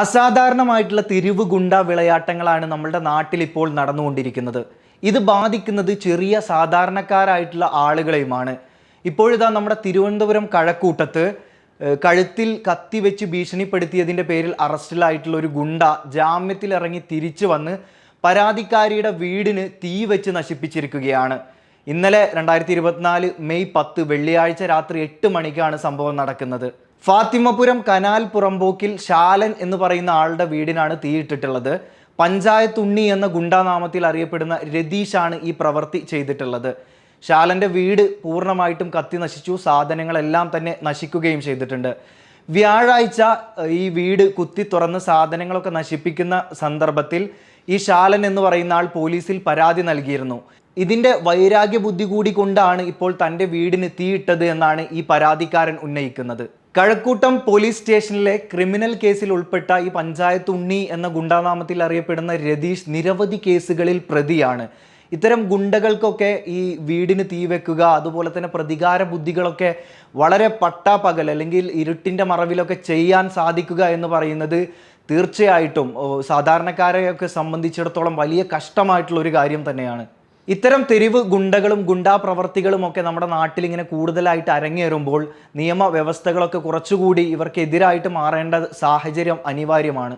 അസാധാരണമായിട്ടുള്ള തിരിവ് ഗുണ്ട വിളയാട്ടങ്ങളാണ് നമ്മളുടെ നാട്ടിൽ ഇപ്പോൾ നടന്നുകൊണ്ടിരിക്കുന്നത്. ഇത് ബാധിക്കുന്നത് ചെറിയ സാധാരണക്കാരായിട്ടുള്ള ആളുകളെയുമാണ്. ഇപ്പോഴിതാ നമ്മുടെ തിരുവനന്തപുരം കഴക്കൂട്ടത്ത് കഴുത്തിൽ കത്തി വെച്ച് ഭീഷണിപ്പെടുത്തിയതിന്റെ പേരിൽ അറസ്റ്റിലായിട്ടുള്ള ഒരു ഗുണ്ട ജാമ്യത്തിലിറങ്ങി തിരിച്ചു വന്ന് പരാതിക്കാരിയുടെ വീടിന് തീ വെച്ച് നശിപ്പിച്ചിരിക്കുകയാണ്. ഇന്നലെ രണ്ടായിരത്തി മെയ് പത്ത് വെള്ളിയാഴ്ച രാത്രി എട്ട് മണിക്കാണ് സംഭവം നടക്കുന്നത്. ഫാത്തിമപുരം കനാൽ പുറമ്പോക്കിൽ ശാലൻ എന്ന് പറയുന്ന ആളുടെ വീടിനാണ് തീയിട്ടിട്ടുള്ളത്. പഞ്ചായത്ത് ഉണ്ണി എന്ന ഗുണ്ടാനാമത്തിൽ അറിയപ്പെടുന്ന രതീഷാണ് ഈ പ്രവൃത്തി ചെയ്തിട്ടുള്ളത്. ശാലന്റെ വീട് പൂർണമായിട്ടും കത്തി നശിച്ചു സാധനങ്ങളെല്ലാം തന്നെ നശിക്കുകയും ചെയ്തിട്ടുണ്ട്. വ്യാഴാഴ്ച ഈ വീട് കുത്തി തുറന്ന് സാധനങ്ങളൊക്കെ നശിപ്പിക്കുന്ന സന്ദർഭത്തിൽ ഈ ശാലൻ എന്ന് പറയുന്ന ആൾ പോലീസിൽ പരാതി നൽകിയിരുന്നു. ഇതിന്റെ വൈരാഗ്യ ബുദ്ധി കൂടി കൊണ്ടാണ് ഇപ്പോൾ തന്റെ വീടിന് തീയിട്ടത് എന്നാണ് ഈ പരാതിക്കാരൻ ഉന്നയിക്കുന്നത്. കഴക്കൂട്ടം പോലീസ് സ്റ്റേഷനിലെ ക്രിമിനൽ കേസിൽ ഉൾപ്പെട്ട ഈ പഞ്ചായത്ത് ഉണ്ണി എന്ന ഗുണ്ടാനാമത്തിൽ അറിയപ്പെടുന്ന രതീഷ് നിരവധി കേസുകളിൽ പ്രതിയാണ്. ഇത്തരം ഗുണ്ടകൾക്കൊക്കെ ഈ വീടിന് തീ വെക്കുക അതുപോലെ തന്നെ പ്രതികാര ബുദ്ധികളൊക്കെ വളരെ പട്ടാപ്പകൽ അല്ലെങ്കിൽ ഇരുട്ടിന്റെ മറവിലൊക്കെ ചെയ്യാൻ സാധിക്കുക എന്ന് പറയുന്നത് തീർച്ചയായിട്ടും സാധാരണക്കാരെയൊക്കെ സംബന്ധിച്ചിടത്തോളം വലിയ കഷ്ടമായിട്ടുള്ള ഒരു കാര്യം തന്നെയാണ്. ഇത്തരം തെരുവ് ഗുണ്ടകളും ഗുണ്ടാ പ്രവർത്തികളും ഒക്കെ നമ്മുടെ നാട്ടിൽ ഇങ്ങനെ കൂടുതലായിട്ട് അരങ്ങേറുമ്പോൾ നിയമവ്യവസ്ഥകളൊക്കെ കുറച്ചുകൂടി ഇവർക്കെതിരായിട്ട് മാറേണ്ട സാഹചര്യം അനിവാര്യമാണ്.